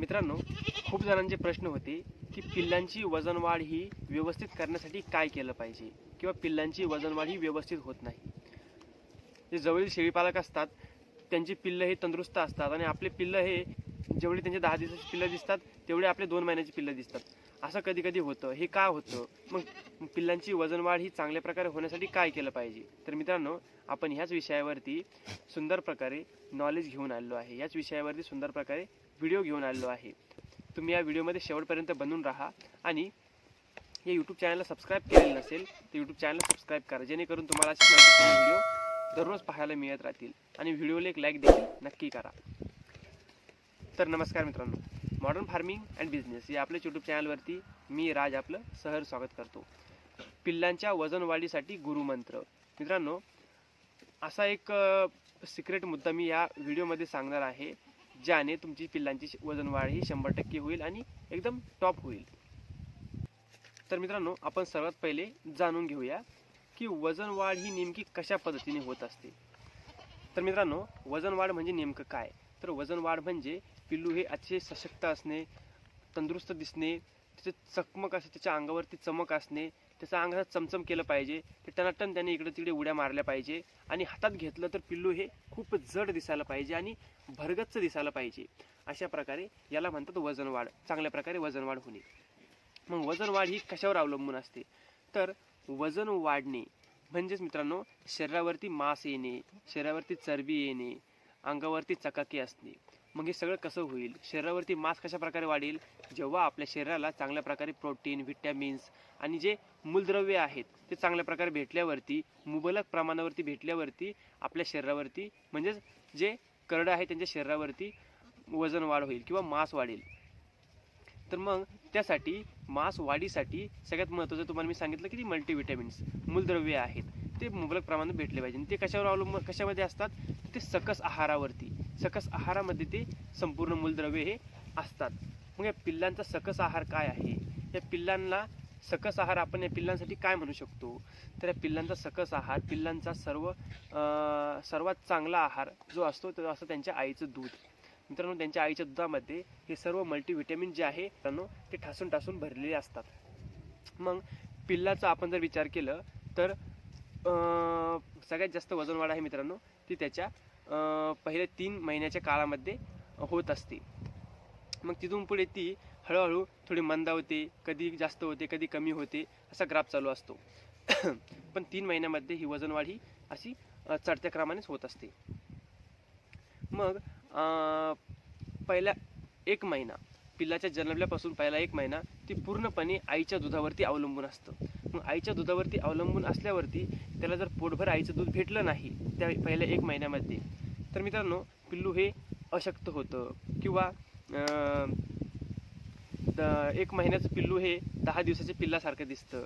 मित्रांनो खूप जणांचे प्रश्न होते की पिल्लांची वजनवाढ ही व्यवस्थित करण्यासाठी काय केलं पाहिजे किंवा पिल्लांची वजनवाढ ही व्यवस्थित होत नाही. जे जवळील शेळीपालक असतात त्यांची पिल्लं हे तंदुरुस्त असतात आणि आपले पिल्लं हे जेवढे त्यांचे दहा दिवसाची पिल्लं दिसतात तेवढे आपले दोन महिन्याची पिल्लं दिसतात. असं कधी कधी होतं. हे का होतं? मग पिल्लांची वजनवाढ ही चांगल्या प्रकारे होण्यासाठी काय केलं पाहिजे? तर मित्रांनो आपण ह्याच विषयावरती सुंदर प्रकारे नॉलेज घेऊन आलेलो आहे. याच विषयावरती सुंदर प्रकारे व्हिडिओ घेऊन आलेलो आहे. तुम्ही या व्हिडिओमध्ये शेवटपर्यंत बनून राहा आणि या यूट्यूब चॅनलला सबस्क्राईब केलेलं नसेल तर यूट्यूब चॅनलला सबस्क्राईब करा जेणेकरून तुम्हाला अशी व्हिडिओ दररोज पाहायला मिळत राहतील. आणि व्हिडिओला एक लाईक देखील नक्की करा. तर नमस्कार मित्रांनो. मॉडर्न फार्मिंग अँड बिझनेस या आपल्या यूट्यूब चॅनलवरती मी राज आपलं सहर स्वागत करतो. पिल्लांच्या वजनवाढीसाठी गुरुमंत्र मित्रांनो असा एक सिक्रेट मुद्दा मी या व्हिडिओमध्ये सांगणार आहे. ज्याने तुमची पिल्लांची वजनवाढ वजन वाढ ही शंभर टक्के होईल आणि एकदम टॉप होईल. तर मित्रांनो आपण सर्वात पहिले जाणून घेऊया की वजन वाढ ही नेमकी कशा पद्धतीने होत असते. तर मित्रांनो वजन वाढ म्हणजे नेमकं काय? तर वजन वाढ म्हणजे पिल्लू हे अतिशय सशक्त असणे तंदुरुस्त दिसणे त्याचे चकमक असते त्याच्या अंगावरती चमक असणे त्याचा अंग चमचम केलं पाहिजे. ते टनाटन त्याने इकडे तिकडे उड्या मारल्या पाहिजे. आणि हातात घेतलं तर पिल्लू हे खूप जड दिसायला पाहिजे आणि भरगच्च दिसायला पाहिजे. अशा प्रकारे याला म्हणतात वजन वाढ चांगल्या प्रकारे वजन वाढ होणे. मग वजन वाढ ही कशावर अवलंबून असते? तर वजन वाढणे म्हणजेच मित्रांनो शरीरावरती मांस येणे शरीरावरती चरबी येणे अंगावरती चकाकी असणे. मग हे सगळं कसं होईल? शरीरावरती मांस कशा प्रकारे वाढेल? जेव्हा आपल्या शरीराला चांगल्या प्रकारे प्रोटीन व्हिटॅमिन्स आणि जे मूलद्रव्य आहेत ते चांगल्या प्रकारे भेटल्यावरती मुबलक प्रमाणावरती भेटल्यावरती आपल्या शरीरावरती म्हणजेच जे करडं आहे त्यांच्या शरीरावरती वजन वाढ होईल किंवा मांस वाढेल. तर मग त्यासाठी मांस वाढीसाठी सगळ्यात महत्त्वाचं तुम्हाला मी सांगितलं की ती मल्टीव्हिटॅमिन्स मूलद्रव्य आहेत ते मुबलक प्रमाणात भेटले पाहिजे. ते कशावर अवलंबून कशामध्ये असतात? ते सकस आहारावरती. सकस आहारामध्ये ते संपूर्ण मूलद्रव्ये हे असतात. मग या पिल्लांचा सकस आहार काय आहे? या पिल्लांना सकस आहार आपण या पिल्लांसाठी काय म्हणू शकतो? तर या पिल्लांचा सकस आहार पिल्लांचा सर्व सर्वात चांगला आहार जो असतो तो असतो त्यांच्या आईचं दूध. मित्रांनो त्यांच्या आईच्या दुधामध्ये हे सर्व मल्टीव्हिटॅमिन जे आहे मित्रांनो ते ठासून ठासून भरलेले असतात. मग पिल्लाचा आपण जर विचार केलं तर सगळ्यात जास्त वजनवाढ आहे मित्रांनो ती त्याच्या पहिल्या तीन महिन्याच्या काळामध्ये होत असते. मग तिथून पुढे ती हळूहळू थोडी मंदावते कधी जास्त होते कधी कमी होते असा ग्राफ चालू असतो. पण तीन महिन्यामध्ये ही वजन वाढ ही अशी चढत्या क्रमानेच होत असते. मग पहिला एक महिना पिल्लाच्या जन्मल्यापासून पहिला एक महिना ती पूर्णपणे आईच्या दुधावरती अवलंबून असतं. मग आईच्या दुधावरती अवलंबून असल्यावरती त्याला जर पोटभर आईचं दूध भेटलं नाही त्या पहिल्या एक महिन्यामध्ये तर मित्रांनो पिल्लू हे अशक्त होतं. किंवा एक महिन्याचं पिल्लू हे दहा दिवसाच्या पिल्लासारखं दिसतं.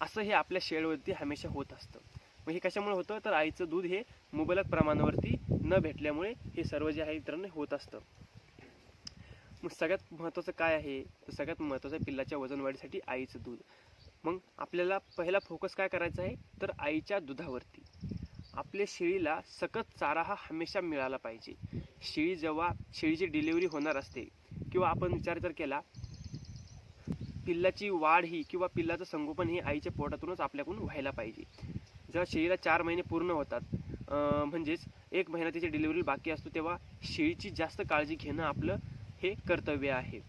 असं हे आपल्या शेळवरती हमेशा होत असतं. मग हे कशामुळे होतं? तर आईचं दूध हे मुबलक प्रमाणावरती न भेटल्यामुळे हे सर्व जे आहे इतरांना होत असतं. मग सगळ्यात महत्त्वाचं काय आहे? तर सगळ्यात महत्त्वाचं आहे पिल्लाच्या वजन वाढीसाठी आईचं दूध. मग आपल्याला पहिला फोकस काय करायचा आहे? तर आईच्या दुधावरती. आपल्या शेळीला सकत चारा हा हमेशा मिळाला पाहिजे. शेळी जेव्हा शेळीची डिलिव्हरी होणार असते किंवा आपण विचार जर केला पिल्लाची वाढ ही किंवा पिल्लाचं संगोपन हे आईच्या पोटातूनच आपल्याकडून व्हायला पाहिजे. जेव्हा शेळीला चार महिने पूर्ण होतात म्हणजेच एक महिना तिची डिलिव्हरी बाकी असतो तेव्हा शेळीची जास्त काळजी घेणं आपलं हे कर्तव्य आहे.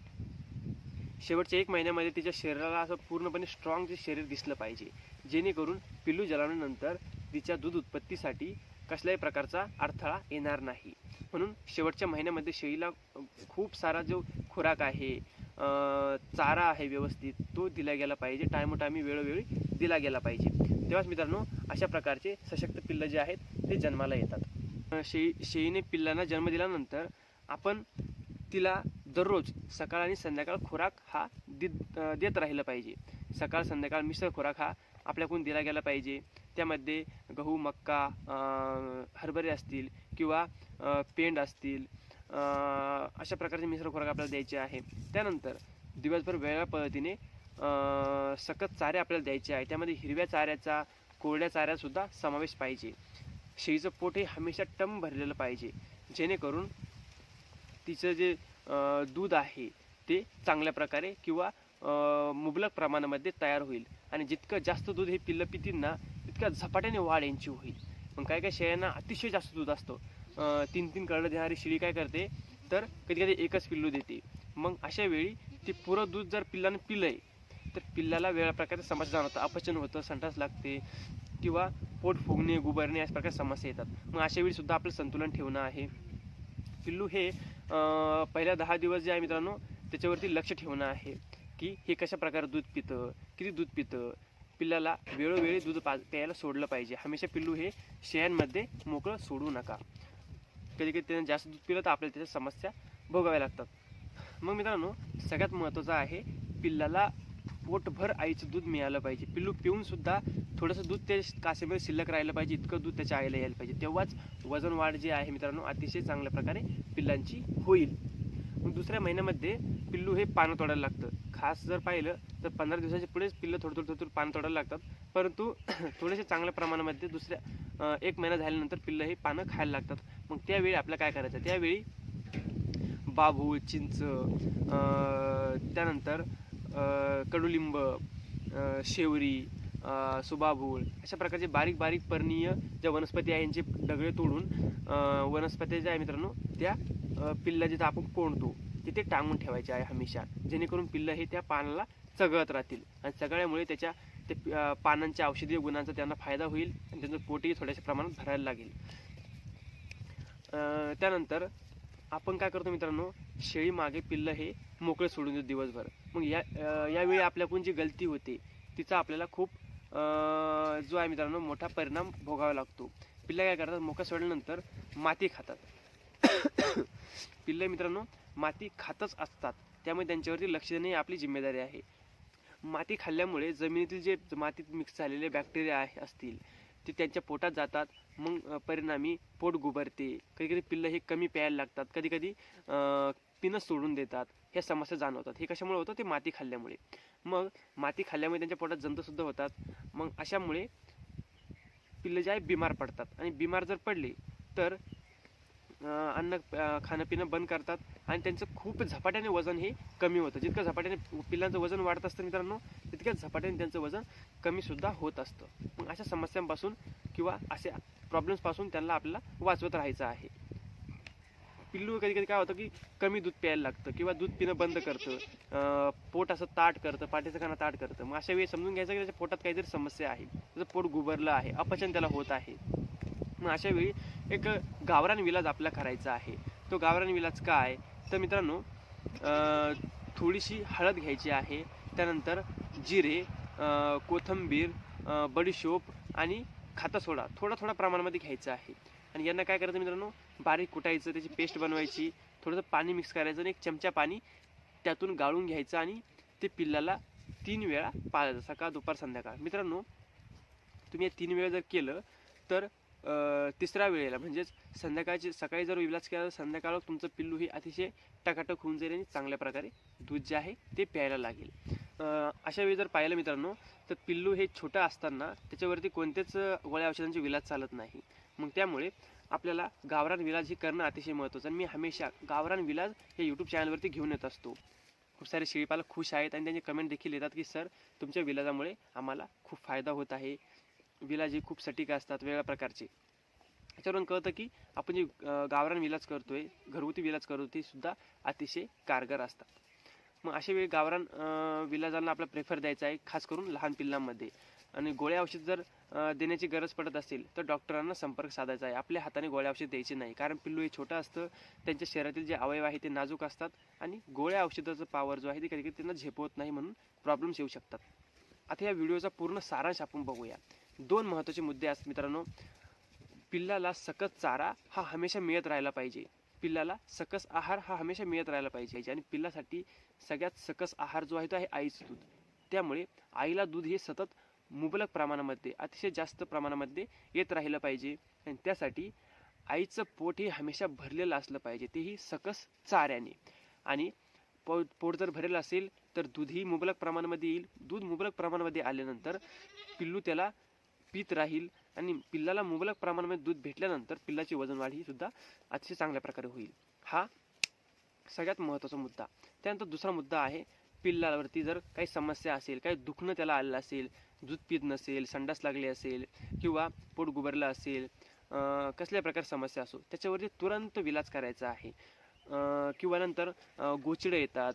शेवटच्या एक महिन्यामध्ये तिच्या शरीराला असं पूर्णपणे स्ट्रॉंग जे शरीर दिसलं पाहिजे जेणेकरून पिल्लू जन्मल्यानंतर तिच्या दूध उत्पत्तीसाठी कसल्याही प्रकारचा अडथळा येणार नाही. म्हणून शेवटच्या महिन्यामध्ये शेळीला खूप सारा जो खुराक आहे चारा आहे व्यवस्थित तो दिला गेला पाहिजे. टायमोटायमी वेळोवेळी दिला गेला पाहिजे. तेव्हाच मित्रांनो अशा प्रकारचे सशक्त पिल्लं जे आहेत ते जन्माला येतात. शेळी शेळीने पिल्लांना जन्म दिल्यानंतर आपण तिला दररोज सकाळ आणि संध्याकाळ खुराक हा दि देत राहिलं पाहिजे. सकाळ संध्याकाळ मिसळ खुराक हा आपल्याकडून दिला गेला पाहिजे. त्यामध्ये गहू मक्का हरभरे असतील किंवा पेंड असतील अशा प्रकारचे मिश्र खुराक आपल्याला द्यायचे आहे. त्यानंतर दिवसभर वेगळ्या पद्धतीने सकत चारे आपल्याला द्यायचे आहे. त्यामध्ये हिरव्या चाऱ्याचा कोरड्या चाऱ्यासुद्धा समावेश पाहिजे. शेळीचं पोट हे हमेशा टम भरलेलं पाहिजे. जेणेकरून तिचं जे दूध आहे ते चांगल्या प्रकारे किंवा मुबलक प्रमाणामध्ये तयार होईल. आणि जितकं जास्त दूध हे पिल्लं पितील ना तितक्या झपाट्याने वाढ यांची होईल. मग काय काय शेळ्यांना अतिशय जास्त दूध असतो. तीन तीन कळलं देणारी शेळी काय करते? तर कधी कधी एकच पिल्लू देते. मग अशा वेळी ते पुरं दूध जर पिल्लानं पिलंय तर पिल्लाला वेगळ्या प्रकारचं समस्या जाणवतं. अपचन होतं संडास लागते किंवा पोट फुगणे गुबरणे अशा प्रकारच्या समस्या येतात. मग अशा वेळी सुद्धा आपलं संतुलन ठेवणं आहे. पिल्लू हे पहिल्या दहा दिवस जे आहे मित्रांनो त्याच्यावरती लक्ष ठेवणं आहे. की हे कशा प्रकारे दूध पितं किती दूध पितं? पिल्लाला वेळोवेळी दूध पा प्यायला सोडलं पाहिजे. हमेशा पिल्लू हे शेळ्यांमध्ये मोकळं सोडू नका. कधी कधी त्यानं जास्त दूध पिलं तर आपल्याला त्याच्या समस्या भोगाव्या लागतात. मग मित्रांनो सगळ्यात महत्त्वाचं आहे पिल्लाला पोटभर आईचं दूध मिळालं पाहिजे. पिल्लू पिऊनसुद्धा थोडंसं दूध त्या कासेमध्ये शिल्लक राहिलं पाहिजे इतकं दूध त्याच्या आईला यायला पाहिजे. तेव्हाच वजन वाढ जी आहे मित्रांनो अतिशय चांगल्या प्रकारे पिल्लांची होईल. मग दुसऱ्या महिन्यामध्ये पिल्लू हे पानं तोडायला लागतं. खास जर पाहिलं तर पंधरा दिवसाच्या पुढेच पिल्लं थोडं थोडं थोडं पानं तोडायला लागतात. परंतु थोडेसे चांगल्या प्रमाणामध्ये दुसऱ्या एक महिना झाल्यानंतर पिल्लं हे पानं खायला लागतात. मग त्यावेळी आपल्याला काय करायचं? त्यावेळी बाभूळ चिंच त्यानंतर कडुलिंब शेवरी अं, सुबाबूळ अशा प्रकारचे बारीक बारीक पर्णीय ज्या वनस्पती आहे यांचे डगळे तोडून वनस्पती ज्या आहे मित्रांनो त्या पिल्ला जिथं आपण कोणतो तिथे टांगून ठेवायचे आहे हमेशा. जेणेकरून पिल्लं हे त्या पानाला चगळत राहतील. आणि चगळ्यामुळे त्याच्या ते पानांच्या औषधीय गुणांचा त्यांना फायदा होईल आणि त्यांचं पोटही थोड्याशा प्रमाणात भरायला लागेल. त्यानंतर आपण काय करतो मित्रांनो शेळी मागे पिल्लं हे मोकळे सोडून देतो दिवसभर. मग या यावेळी आपल्याकडून जी गलती होते तिचा आपल्याला खूप जो आहे मित्रांनो मोठा परिणाम भोगावा लागतो. पिल्लं काय करतात मोकळं सोडल्यानंतर माती खातात. पिल्लं मित्रांनो माती खातच असतात. त्यामुळे त्यांच्यावरती लक्ष देणे ही आपली जिम्मेदारी आहे. माती खाल्ल्यामुळे जमिनीतील जे मातीत मिक्स झालेले बॅक्टेरिया आहे असतील ते त्यांच्या पोटात जातात. मग परिणामी पोट गुबरते. कधी कधी पिल्लं हे कमी प्यायला लागतात. कधी कधी पिणं सोडून देतात. ह्या समस्या जाणवतात. हे कशामुळे होतं? ते माती खाल्ल्यामुळे. मग माती खाल्ल्यामुळे त्यांच्या पोटात जंतुसुद्धा होतात. मग अशामुळे पिल्लं जे आहे बिमार पडतात. आणि बिमार जर पडले तर अन्न खाणं पिणं बंद करतात आणि त्यांचं खूप झपाट्याने वजन हे कमी होतं. जितकं झपाट्याने पिल्लांचं वजन वाढत असतं मित्रांनो तितक्याच झपाट्याने त्यांचं वजन कमीसुद्धा होत असतं. मग अशा समस्यांपासून किंवा अशा प्रॉब्लेम्सपासून त्यांना आपल्याला वाचवत राहायचं आहे. पिल्लू कधी कधी काय होतं की कमी दूध प्यायला लागतं किंवा दूध पिणं बंद करतं पोट असं ताट करतं पाठीचं खाणं ताट करतं. मग अशा वेळी समजून घ्यायचं की त्याच्या पोटात काहीतरी समस्या आहे. त्याचं पोट गुबरलं आहे अपचन त्याला होत आहे. मग अशा वेळी एक गावरान विलाज आपला करायचा आहे. तो गावरान विलाज काय? तर मित्रांनो थोडीशी हळद घ्यायची आहे. त्यानंतर जिरे कोथंबीर कोथिंबीर बडीशोप आणि खाता सोडा थोडा थोडा प्रमाणामध्ये घ्यायचं आहे. आणि यांना काय करायचं मित्रांनो? बारीक कुटायचं त्याची पेस्ट बनवायची थोडंसं पाणी मिक्स करायचं आणि एक चमचा पाणी त्यातून गाळून घ्यायचं आणि ते पिल्लाला तीन वेळा पाळायचं सकाळ दुपार संध्याकाळ. मित्रांनो तुम्ही या तीन वेळा जर केलं तर तिसऱ्या वेळेला. म्हणजेच संध्याकाळची सकाळी जर इलाज केला तर संध्याकाळ तुमचं पिल्लू हे अतिशय टकाटक होऊन जाईल आणि चांगल्या प्रकारे दूध जे आहे ते प्यायला लागेल. अशा वेळी जर पाहिलं मित्रांनो तर पिल्लू हे छोटं असताना त्याच्यावरती कोणतेच गोळ्या औषधांचे विलाज चालत नाही. मग त्यामुळे आपल्याला गावरान विलाज हे करणं अतिशय महत्त्वाचं. आणि मी हमेशा गावरान विलाज हे यूट्यूब चॅनलवरती घेऊन येत असतो. खूप सारे शेळीपालक खुश आहेत आणि त्यांचे कमेंट देखील येतात की सर तुमच्या विलाजामुळे आम्हाला खूप फायदा होत आहे. विलाज हे खूप सटीक असतात वेगळ्या प्रकारचे. याच्यावरून कळतं की आपण जे गावरान विलाज करतोय घरगुती विलाज करतो ते सुद्धा अतिशय कारगर असतात. मग अशा वेळी गावरान विलाजांना आपला प्रेफर द्यायचा आहे खास करून लहान पिल्लांमध्ये. आणि गोळ्या औषध जर देण्याची गरज पडत असेल तर डॉक्टरांना संपर्क साधायचा आहे. आपल्या हाताने गोळ्या औषध द्यायचे नाही कारण पिल्लू हे छोटं असतं त्यांच्या शरीरातील जे अवयव आहे ते नाजूक असतात आणि गोळ्या औषधाचा पावर जो आहे ते कधी कधी त्यांना झेपवत नाही म्हणून प्रॉब्लेम्स येऊ शकतात. आता या व्हिडिओचा पूर्ण सारांश आपण बघूया. दोन महत्त्वाचे मुद्दे असतात मित्रांनो पिल्लाला सकस चारा हा हमेशा मिळत राहिला पाहिजे. पिल्लाला सकस आहार हा हमेशा मिळत राहिला पाहिजे. आणि पिल्लासाठी सगळ्यात सकस आहार जो आहे तो आहे आईचं दूध. त्यामुळे आईला दूध हे सतत मुबलक प्रमाणामध्ये अतिशय जास्त प्रमाणामध्ये येत राहिलं पाहिजे. आणि त्यासाठी आईचं पोट हे हमेशा भरलेलं असलं पाहिजे. तेही सकस चाऱ्याने. आणि पो पोट जर भरलेलं असेल तर दूधही मुबलक प्रमाणामध्ये येईल. दूध मुबलक प्रमाणामध्ये आल्यानंतर पिल्लू त्याला पीत राहील आणि पिल्लाला मुबलक प्रमाणामध्ये दूध भेटल्यानंतर पिल्लाची वजन वाढ ही सुद्धा अतिशय चांगल्या प्रकारे होईल. हा सगळ्यात महत्त्वाचा मुद्दा. त्यानंतर दुसरा मुद्दा आहे पिल्लावरती जर काही समस्या असेल काही दुखणं त्याला आलेलं असेल दूध पीत नसेल संडास लागले असेल किंवा पोट गुबरलं असेल कसल्या प्रकार समस्या असो त्याच्यावरती तुरंत विलाज करायचा आहे. किंवा नंतर गोचिडं येतात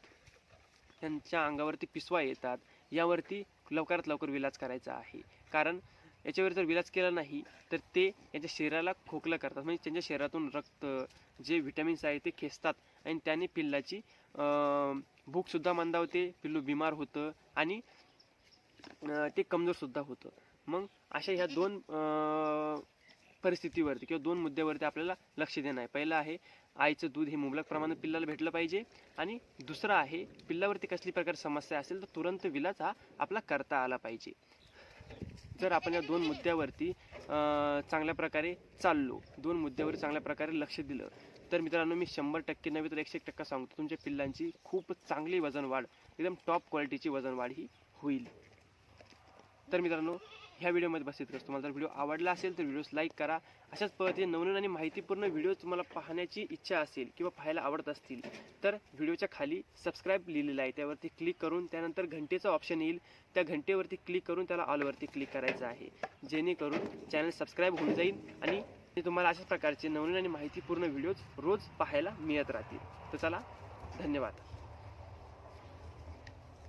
त्यांच्या अंगावरती पिसवा येतात यावरती लवकरात लवकर विलाज करायचा आहे. कारण याच्यावर जर विलाज केला नाही तर ते यांच्या शरीराला खोकलं करतात. म्हणजे त्यांच्या शरीरातून रक्त जे व्हिटॅमिन्स आहे ते खेचतात. आणि त्याने पिल्लाची भूकसुद्धा मंदावते पिल्लू बिमार होतं आणि ते कमजोरसुद्धा होतं. मग अशा ह्या दोन परिस्थितीवरती किंवा दोन मुद्द्यावरती आपल्याला लक्ष देणं आहे. पहिलं आहे आईचं दूध हे मुबलक प्रमाणात पिल्लाला भेटलं पाहिजे. आणि दुसरं आहे पिल्लावरती कसली प्रकार समस्या असेल तर तुरंत विलाज हा आपला करता आला पाहिजे. जर आपण या दोन मुद्द्यावरती चांगल्या प्रकारे चाललो दोन मुद्द्यावर चांगल्या प्रकारे लक्ष दिलं तर मित्रांनो मी शंभर टक्के नव्हे तर एकशे एक टक्का सांगतो तुमच्या पिल्लांची खूप चांगली वजन वाढ एकदम टॉप क्वालिटीची वजन वाढ ही होईल. तर मित्रांनो ह्या व्हिडिओमध्ये बस इतकंच तुम्हाला जर व्हिडिओ आवडला असेल तर व्हिडिओज लाईक करा. अशाच पद्धतीने नवनवीन आणि माहितीपूर्ण व्हिडिओ तुम्हाला पाहण्याची इच्छा असेल किंवा पाहायला आवडत असतील तर व्हिडिओच्या खाली सबस्क्राईब लिहिलेलं आहे. त्यावरती क्लिक करून त्यानंतर घंटेचा ऑप्शन येईल. त्या घंटेवरती क्लिक करून त्याला ऑलवरती क्लिक करायचं आहे. जेणेकरून चॅनल सबस्क्राईब होऊन जाईल आणि ते तुम्हाला अशाच प्रकारचे नवनवीन आणि माहितीपूर्ण व्हिडिओज रोज पाहायला मिळत राहतील. तर चला धन्यवाद.